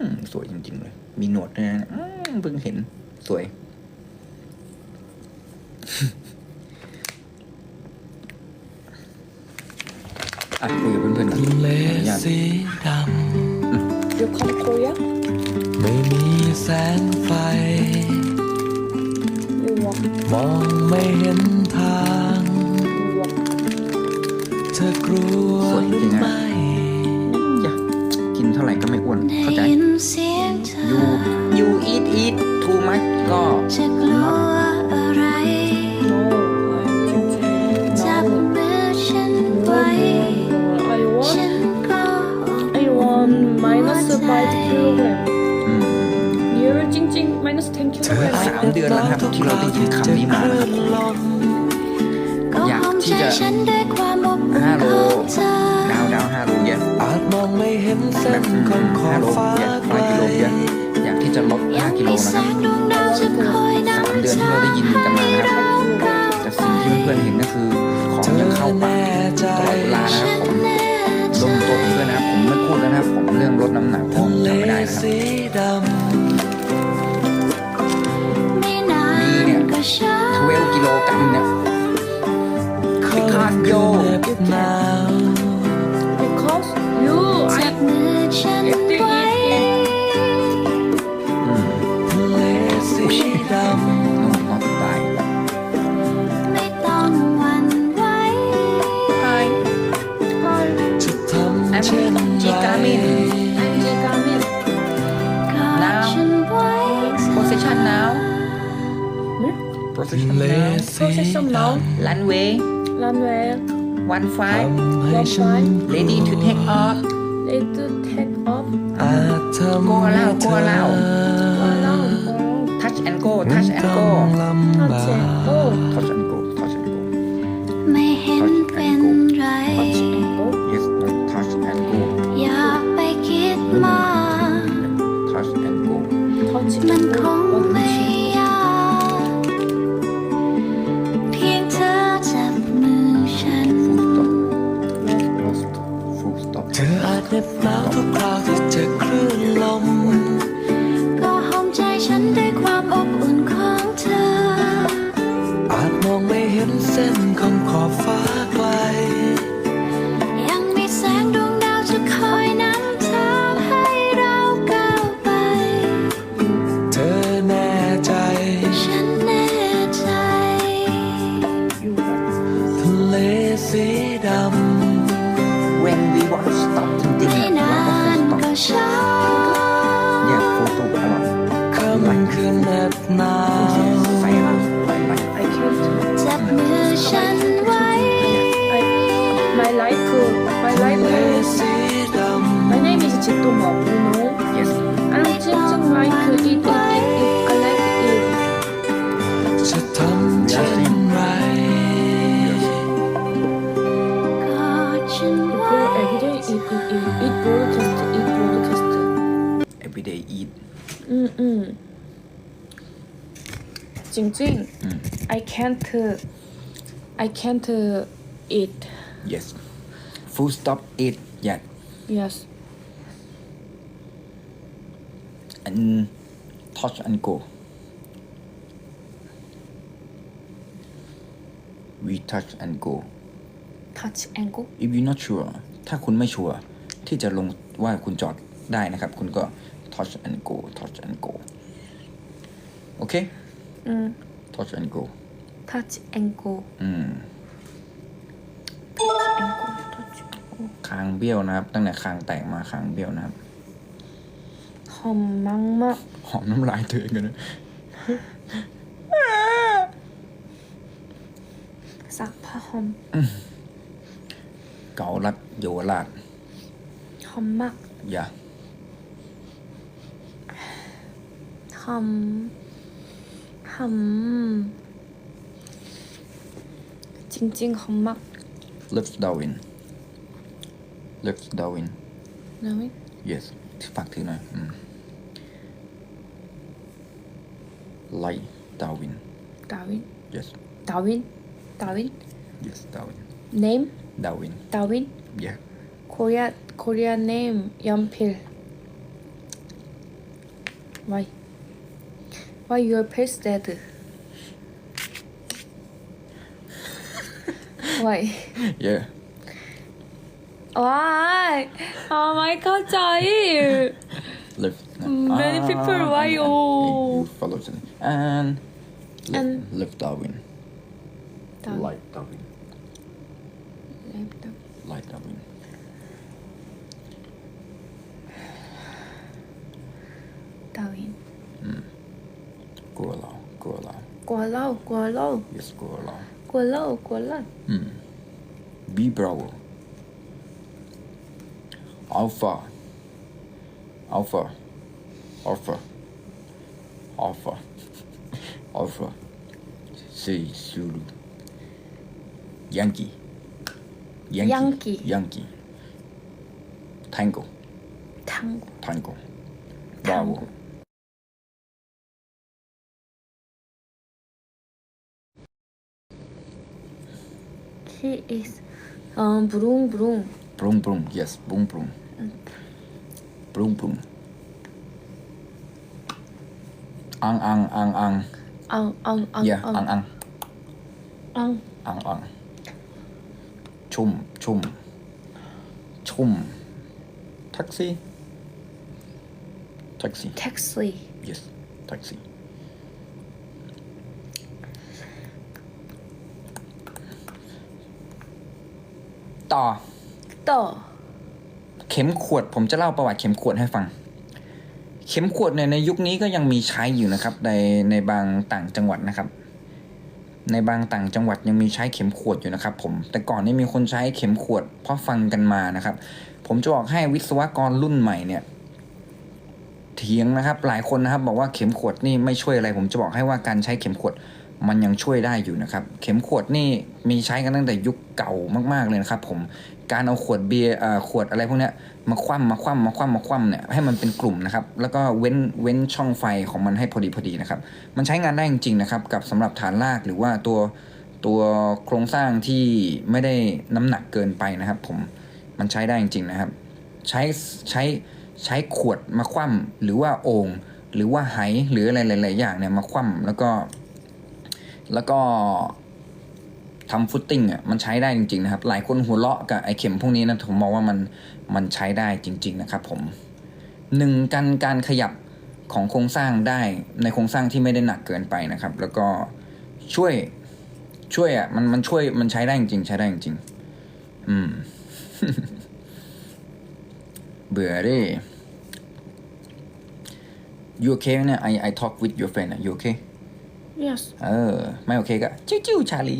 อืมสวยจริง ๆ เลย มีหนวดด้วยนะอืมเพิ่งเห็นสวย อะคุยกับเพื่อนๆกันทะเลขออนุญาตสีด You come Korea? ำไม่มีแสงไฟ You walk. มองไม่เห็นทาง You walk. เธอกลัวสวยหจรืริองๆนะไม่ อย่ากินเท่าไหร่ก็ไม่อ้วนได้เข้าใจยิน เสียงเธอ you you eat eat too much ก็ จะกลัวอะไร No. I can't. จับ No. มือฉัน No, ไว้ no, no. I ฉั want. นก็ I want minus five kilogram. อืม You 징징 minus ten เธอ kilogram. อาจสามเดือนแล้วนะครับที่เราได้ยินคำนี้มานะครับลมก็อยากหอมที่ใจจะ แบนบของขอห้าโลฟ้าเยอะไกร้ลอยกิโลเยอะอยากที่จะลดห้ากิโลนะครับสามเดือนที่เราได้ยินกันมานะครับแต่สิ่งที่เพื่อนเห็นก็คือของยังเข้าปากตลอดเวลานะครับผมลงตัวเพื่อนนะครับผมไม่พูดแล้วนะครับผมเรื่องลดน้ำหนักผมทำไม่ได้นะครับสีดไม่นานก็ช้า12กิโลกรัมเนี่ยำพิฆาตโย chân quay lệ sĩ đắm trên vai Position nào? Position nào? Position nào? Runway. Runway. One five. One five. Ready to take off. Touch and go I can't. I can't eat. yes full stop eat yet Yes. and touch and go we touch and go Touch and go. if you not sure ถ้าคุณไม่ชัวร์ที่จะลงว่าคุณจอดได้นะครับ คุณก็ touch and go touch and go โอเค 음. touch and go touch and go อืม touch and go touch and go คางเบี้ยวนะครับ ตั้งแต่คางแตกมาคางเบี้ยวนะครับ หอมมังมากหอมน้ำลายตัวเองกันนะสักผ้าหอมเกาลัดโยราดหอมมากอย่าหอม hầm Chinh chinh không mắc Let's Darwin Let's Darwin Darwin? Yes, phát thứ này ừ. Like Darwin Darwin? Yes Darwin? Darwin? Yes, Darwin Name? Darwin Darwin? Yeah Korea, Korea name, 연필 Why? Why your pet dead? Why? yeah Why? Oh my god, Jai. live Many ah, people, why and- and- you follow the and live, And- Darwin Darwin. like Darwin like Darwin Darwin. ลัวเรากลัวเหล่ากลัวเหล่า yes กลัวเรากลัวเหล่ากลัวเหล่า be bravo alpha alpha alpha alpha alpha say Zulu Yankee Yankee Yankee. Yankee Tango ทั้ง Tango Bravo Tango. He is um broom broom. Broom broom yes boom broom broom broom ang ang ang ang Ang ang ang yeah ang ang ang ang อังอังชุ่มชุ่มชุ่มแท็กซี่แท็กซี่ taxi. yes แท็ ต่อ ต่อ เข็มขวดผมจะเล่าประวัติเข็มขวดให้ฟัง เข็มขวดเนี่ยในยุคนี้ก็ยังมีใช้อยู่นะครับ ในในบางต่างจังหวัดนะครับ ในบางต่างจังหวัดยังมีใช้เข็มขวดอยู่นะครับ ผม แต่ก่อนนี่มีคนใช้เข็มขวดเพราะฟังกันมานะครับ ผมจะบอกให้วิศวกรรุ่นใหม่เนี่ยเถียงนะครับ หลายคนนะครับ บอกว่าเข็มขวดนี่ไม่ช่วยอะไร ผมจะบอกให้ว่าการใช้เข็มขวด มันยังช่วยได้อยู่นะครับ เข็มขวดนี่มีใช้กันตั้งแต่ยุคเก่ามากๆเลยนะครับผมการเอาขวดเบียร์ขวดอะไรพวกนี้มาคว่ำมาคว่ำมาคว่ำมาคว่ำเนี่ยให้มันเป็นกลุ่มนะครับ แล้วก็เว้นเว้นช่องไฟของมันให้พอดีพอดีนะครับ มันใช้งานได้จริงๆนะครับ กับสำหรับฐานรากหรือว่าตัวตัวโครงสร้างที่ไม่ได้น้ำหนักเกินไปนะครับ ผมมันใช้ได้จริงๆนะครับ ใช้ใช้ใช้ขวดมาคว่ำหรือว่าโอ่งหรือว่าไหหรืออะไรหลาย ๆ อย่างเนี่ยมาคว่ำแล้วก็ แล้วก็ทำฟุตติ้งอะมันใช้ได้จริง ๆ นะครับ หลายคนหัวเราะกับไอเข็มพวกนี้นะผมมองว่ามันมันใช้ได้จริง ๆ นะครับผมหนึ่งการการขยับของโครงสร้างได้ในโครงสร้างที่ไม่ได้หนักเกินไปนะครับ แล้วก็ช่วยช่วยอะมันมันช่วยมันใช้ได้จริง ๆ ใช้ได้จริงๆอืม เบื่อดิ you okay เนี่ย I I talk with your friend อะ you okay yes เออ ไม่โอเคก็จิ้วจิ้วชาลี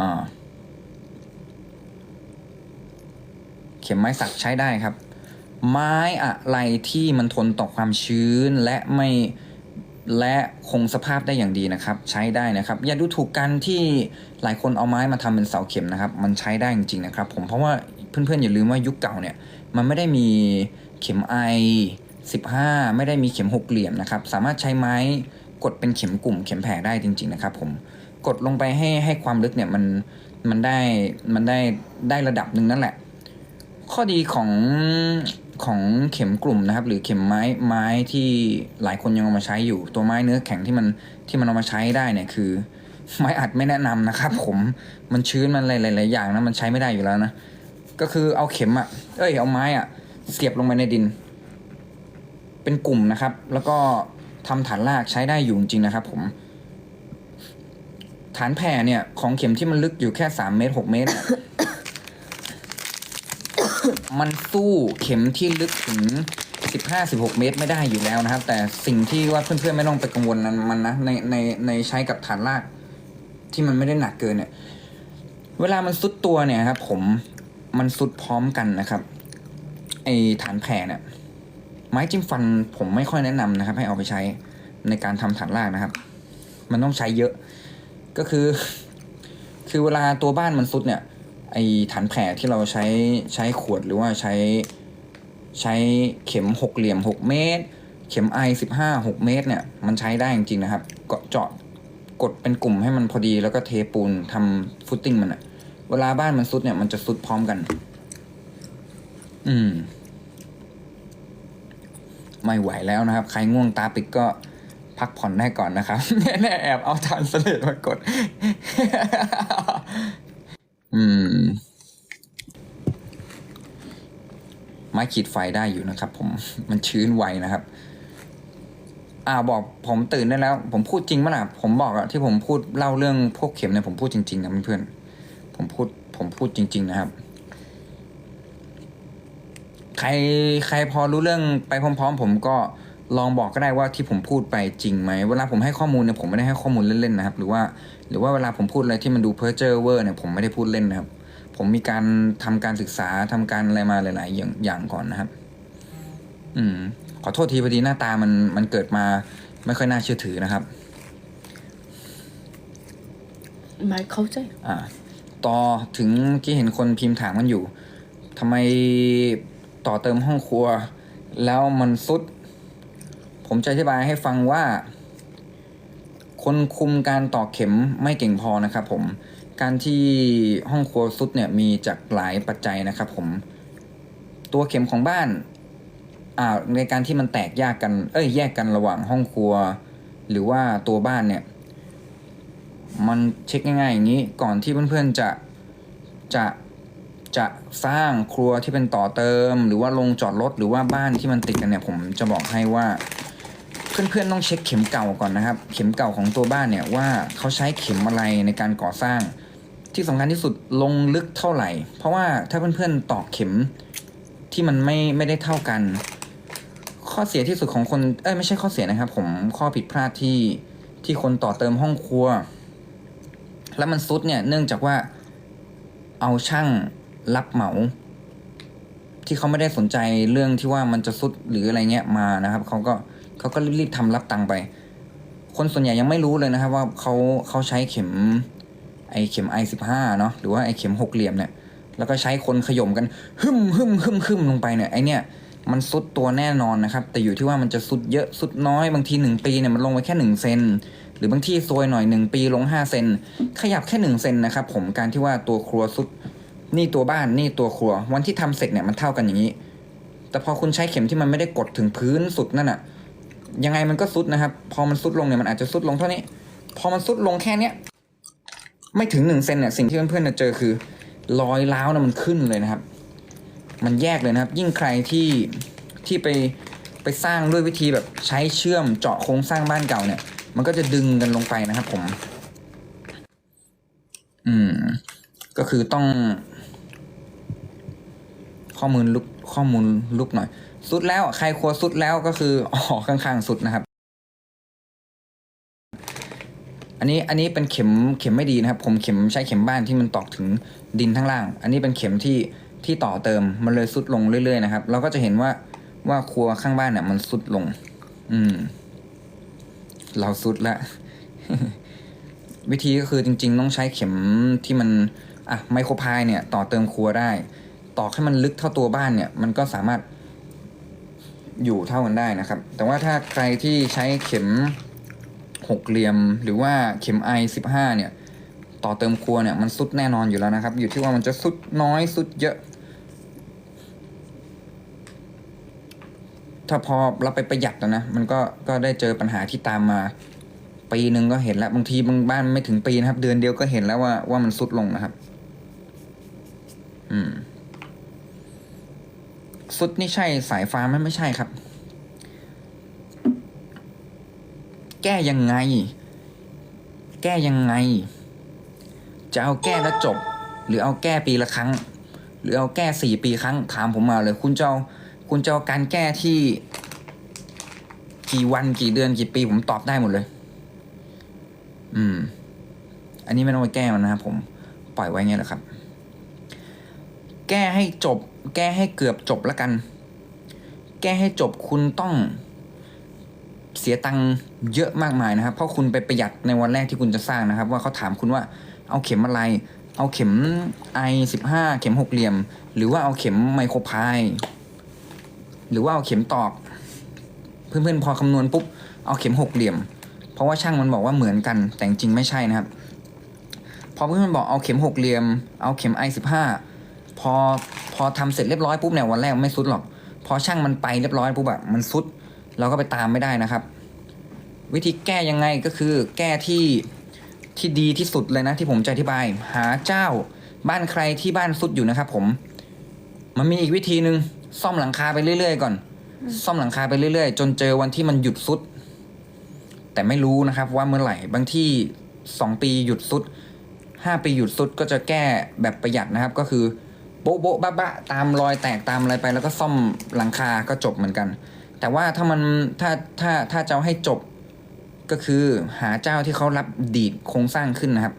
อ่า เข็มไม้สักใช้ได้ครับ ไม้อะไรที่มันทนต่อความชื้นและไม่และคงสภาพได้อย่างดีนะครับ ใช้ได้นะครับ อย่าดูถูกกันที่หลายคนเอาไม้มาทำเป็นเสาเข็มนะครับ มันใช้ได้จริงๆนะครับ ผมเพราะว่าเพื่อนๆอย่าลืมว่ายุคเก่าเนี่ย มันไม่ได้มีเข็มไอ 15 ไม่ได้มีเข็มหกเหลี่ยมนะครับ สามารถใช้ไม้กดเป็นเข็มกลุ่ม เข็มแผ่ได้จริง ๆนะครับ ผมกดลงไปให้ให้ความลึกเนี่ยมันมันได้มันได้ได้ระดับหนึ่งนั่นแหละ ข้อดีของของเข็มกลุ่มนะครับ หรือเข็มไม้ไม้ที่หลายคนยังเอามาใช้อยู่ ตัวไม้เนื้อแข็งที่มันที่มันเอามาใช้ได้เนี่ยคือ ไม้อัดไม่แนะนำนะครับ ผมมันชื้นมันหลายๆอย่างนะมันใช้ไม่ได้อยู่แล้วนะก็คือเอาเข็มอะเอ้ยเอาไม้อะเสียบลงไปในดิน เป็นกลุ่มนะครับ แล้วก็ทำฐานรากใช้ได้อยู่จริงนะครับ ผม ฐานแผ่เนี่ย ของเข็มที่มันลึกอยู่แค่สามเมตรหกเมตร มันสู้เข็มที่ลึกถึงสิบห้าสิบหกเมตรไม่ได้อยู่แล้วนะครับ แต่สิ่งที่ว่าเพื่อนๆไม่ต้องไปกังวลนั้นมันนะในในในใช้กับฐานราก ที่มันไม่ได้หนักเกินเนี่ย เวลามันซุดตัวเนี่ยครับ ผมมันซุดพร้อมกันนะครับไอฐานแผ่เนี่ย ไม้จิ้มฟันผมไม่ค่อยแนะนำนะครับ ให้เอาไปใช้ในการทำฐานรากนะครับ มันต้องใช้เยอะ ก็คือ คือเวลาตัวบ้านมันซุดเนี่ย ไอฐานแผ่ที่เราใช้ใช้ขวดหรือว่าใช้ใช้เข็มหกเหลี่ยมหกเมตร เข็มไอสิบห้าหกเมตรเนี่ย มันใช้ได้จริงๆนะครับ ก็เจาะกดเป็นกลุ่มให้มันพอดีแล้วก็เทปูนทำฟุตติ้งมันอะเวลาบ้านมันซุดเนี่ยมันจะซุดพร้อมกัน อืม ไม่ไหวแล้วนะครับ ใครง่วงตาปิดก็พักผ่อนได้ก่อนนะครับแน่ๆแอบเอาทานสเลดมากด อืม ไม้ขีดไฟได้อยู่นะครับ ผมมันชื้นไวนะครับ อ่าบอกผมตื่นได้แล้ว ผมพูดจริงมั้ยล่ะผมบอกอะที่ผมพูดเล่าเรื่องพวกเข็มเนี่ยผมพูดจริงๆนะเพื่อนๆผมพูดผมพูดจริง ๆ นะครับ ใครใครพอรู้เรื่องไปพร้อม ๆ ผมก็ลองบอกก็ได้ว่าที่ผมพูดไปจริงไหมเวลาผมให้ข้อมูลเนี่ยผมไม่ได้ให้ข้อมูลเล่นๆนะครับหรือว่าหรือว่าเวลาผมพูดอะไรที่มันดูเพ้อเจ้อเวอร์เนี่ยผมไม่ได้พูดเล่นนะครับ ผมมีการทำการศึกษาทำการอะไรมาหลาย ๆ อย่างอย่างก่อนนะครับ อืม ขอโทษทีพอดีหน้าตามันมันเกิดมาไม่ค่อยน่าเชื่อถือนะครับ말เข้าใจ อ่า ต่อถึงเมื่อกี้เห็นคนพิมพ์ถามกันอยู่ทำไม ต่อเติมห้องครัว แล้วมันสุด ผมจะอธิบายให้ฟังว่า คนคุมการต่อเข็มไม่เก่งพอนะครับผมการที่ห้องครัวสุดเนี่ยมีจากหลายปัจจัยนะครับ ผม ตัวเข็มของบ้านอ่าในการที่มันแตกแยกกัน เอ้ยแยกกันระหว่างห้องครัว หรือว่าตัวบ้านเนี่ย มันเช็คง่ายๆอย่างนี้ ก่อนที่เพื่อนๆจะจะ จะสร้างครัวที่เป็นต่อเติม หรือว่าลงจอดรถหรือว่าบ้านที่มันติดกันเนี่ยผมจะบอกให้ว่า เพื่อนๆต้องเช็คเข็มเก่าก่อนนะครับ เข็มเก่าของตัวบ้านเนี่ยว่าเขาใช้เข็มอะไรในการก่อสร้าง ที่สำคัญที่สุดลงลึกเท่าไหร่ เพราะว่าถ้าเพื่อนๆตอกเข็มที่มันไม่ไม่ได้เท่ากัน ข้อเสียที่สุดของคนเอ้ยไม่ใช่ข้อเสียนะครับ ผมข้อผิดพลาดที่ที่คนต่อเติมห้องครัว แล้วมันซุดเนี่ยเนื่องจากว่าเอาช่าง รับเหมา ที่เขาไม่ได้สนใจเรื่องที่ว่ามันจะซุดหรืออะไรเงี้ยมานะครับเขาก็เขาก็รีบๆทำรับตังไป คนส่วนใหญ่ยังไม่รู้เลยนะครับ ว่าเขาเขาใช้เข็ม ไอเข็มไอสิบห้าเนาะหรือว่าไอเข็มหกเหลี่ยมเนี่ยแล้วก็ใช้คนขย่มกันหึมหึมหึมหึมลงไปเนี่ยไอเนี่ยมันซุดตัวแน่นอนนะครับ แต่อยู่ที่ว่ามันจะซุดเยอะซุดน้อยบางทีหนึ่งปีเนี่ยมันลงไปแค่หนึ่งเซนหรือบางที่ซวยหน่อยหนึ่งปีลงห้าเซนขยับแค่หนึ่งเซนนะครับผมการที่ว่าตัวครัวซุด นี่ตัวบ้านนี่ตัวครัว วันที่ทำเสร็จเนี่ยมันเท่ากันอย่างนี้ แต่พอคุณใช้เข็มที่มันไม่ได้กดถึงพื้นสุดนั่นอะยังไงมันก็ซุดนะครับ พอมันซุดลงเนี่ยมันอาจจะซุดลงเท่านี้ พอมันซุดลงแค่เนี้ยไม่ถึงหนึ่งเซนเนี่ยสิ่งที่เพื่อนๆจะเจอคือรอยร้าวนะมันขึ้นเลยนะครับ มันแยกเลยนะครับ ยิ่งใครที่ที่ไปไปสร้างด้วยวิธีแบบใช้เชื่อมเจาะโครงสร้างบ้านเก่าเนี่ย มันก็จะดึงกันลงไปนะครับผม อืม ก็คือต้อง ข้อมูลลุกข้อมูลลุกหน่อย สุดแล้วใครครัวสุดแล้วก็คืออ๋อข้างๆสุดนะครับ อันนี้อันนี้เป็นเข็มเข็มไม่ดีนะครับ ผมเข็มใช้เข็มบ้านที่มันตอกถึงดินข้างล่าง อันนี้เป็นเข็มที่ที่ต่อเติมมันเลยสุดลงเรื่อยๆนะครับ เราก็จะเห็นว่าว่าครัวข้างบ้านเนี่ยมันสุดลง อืม เราสุดละวิธีก็คือจริง ๆ ต้องใช้เข็มที่มัน อะไมโครพายเนี่ย ต่อเติมครัวได้ ตอกให้มันลึกเท่าตัวบ้านเนี่ย มันก็สามารถอยู่เท่ากันได้นะครับ แต่ว่าถ้าใครที่ใช้เข็มหกเหลี่ยม หรือว่าเข็มไอสิบห้าเนี่ย ต่อเติมครัวเนี่ยมันสุดแน่นอนอยู่แล้วนะครับ อยู่ที่ว่ามันจะสุดน้อยสุดเยอะ ถ้าพอเราไปประหยัดแล้วนะ มันก็ก็ได้เจอปัญหาที่ตามมา ปีหนึ่งก็เห็นแล้วบางทีบางบ้านไม่ถึงปีนะครับ เดือนเดียวก็เห็นแล้วว่าว่ามันสุดลงนะครับ อืม สุดนี่ใช่สายฟ้าไหมไม่ใช่ครับ แก้ยังไง แก้ยังไง จะเอาแก้แล้วจบ หรือเอาแก้ปีละครั้ง หรือเอาแก้สี่ปีครั้ง ถามผมมาเลย คุณจะเอาคุณจะเอาการแก้ที่ กี่วันกี่เดือนกี่ปีผมตอบได้หมดเลย อืม อันนี้ไม่ต้องไปแก้มันนะครับผม ปล่อยไว้เงี้ยแหละครับ แก้ให้จบ แก้ให้เกือบจบแล้วกัน แก้ให้จบคุณต้องเสียตังค์เยอะมากมายนะครับ เพราะคุณไปประหยัดในวันแรกที่คุณจะสร้างนะครับ ว่าเขาถามคุณว่าเอาเข็มอะไร เอาเข็มไอสิบห้าเข็มหกเหลี่ยม หรือว่าเอาเข็มไมโครพายหรือว่าเอาเข็มตอก เพื่อนๆพอคำนวณปุ๊บเอาเข็มหกเหลี่ยม เพราะว่าช่างมันบอกว่าเหมือนกันแต่จริงไม่ใช่นะครับ พอเพื่อนๆบอกเอาเข็มหกเหลี่ยม เอาเข็มไอพอพอทำเสร็จเรียบร้อยปุ๊บเนี่ยวันแรกไม่สุดหรอก พอช่างมันไปเรียบร้อยปุ๊บอะมันสุด เราก็ไปตามไม่ได้นะครับ วิธีแก้ยังไงก็คือ แก้ที่ที่ดีที่สุดเลยนะที่ผมจะอธิบาย หาเจ้าบ้านใครที่บ้านสุดอยู่นะครับ ผม มันมีอีกวิธีหนึ่งซ่อมหลังคาไปเรื่อยๆก่อน ซ่อมหลังคาไปเรื่อยๆ จนเจอวันที่มันหยุดสุด แต่ไม่รู้นะครับว่าเมื่อไหร่บางที่สองปีหยุดสุดห้าปีหยุดสุดก็จะแก้แบบประหยัดนะครับ ก็คือ โบ๊ะโบ๊ะบะบะตามรอยแตกตามอะไรไป แล้วก็ซ่อมหลังคาก็จบเหมือนกัน แต่ว่าถ้ามันถ้าถ้าถ้าจะเอาให้จบก็คือหาเจ้าที่เขารับดีดโครงสร้างขึ้นนะครับ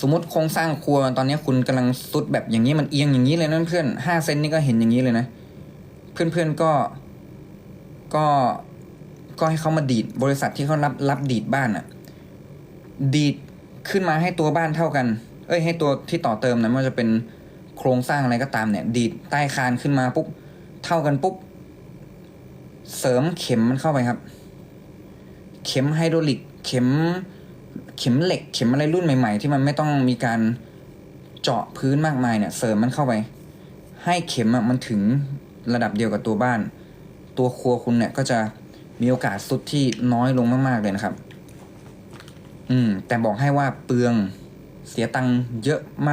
สมมติโครงสร้างครัวตอนนี้คุณกำลังสุดแบบอย่างนี้มันเอียงอย่างนี้เลยนะเพื่อนห้าเซนนี่ก็เห็นอย่างนี้เลยนะ เพื่อนๆก็ก็ก็ให้เขามาดีดบริษัทที่เขารับรับดีดบ้านอะดีดขึ้นมาให้ตัวบ้านเท่ากัน เอ้ยให้ตัวที่ต่อเติมนะไม่ว่าจะเป็นโครงสร้างอะไรก็ตามเนี่ย ดีดใต้คานขึ้นมาปุ๊บเท่ากันปุ๊บ เสริมเข็มมันเข้าไปครับ เข็มไฮดรอลิก เข็มเข็มเหล็ก เข็มอะไรรุ่นใหม่ ๆ ที่มันไม่ต้องมีการเจาะพื้นมากมายเนี่ย เสริมมันเข้าไป ให้เข็มอะมันถึงระดับเดียวกับตัวบ้าน ตัวครัวคุณเนี่ยก็จะมีโอกาสสุดที่น้อยลงมากๆเลยนะครับ อืม แต่บอกให้ว่าเปลือง เสียตังค์เยอะมาก